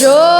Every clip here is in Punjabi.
जो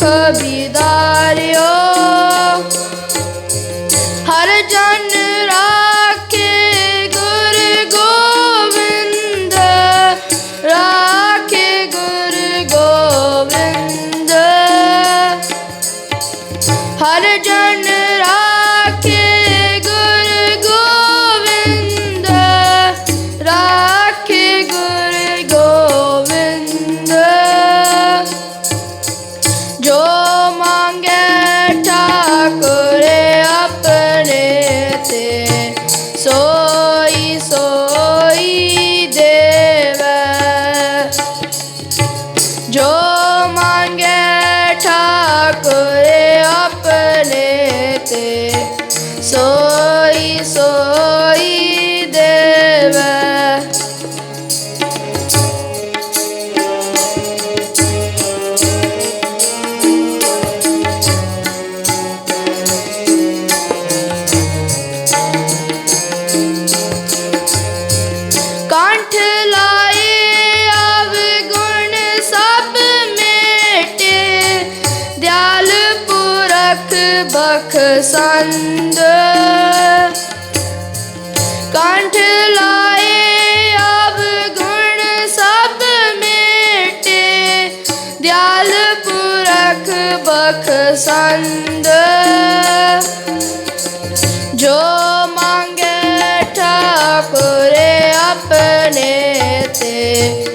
कविदार्यो sorriso. ਸੰਦ। ਕੰਠ ਲਾਏ ਅਬ ਗੁਣ ਸਭ ਮੇਟੇ। ਦਿਆਲ ਪੁਰਖ ਬਖ ਸੰਦ। ਜੋ ਮੰਗੇ ਠਾਕੁਰੇ ਆਪਣੇ ਤੇ।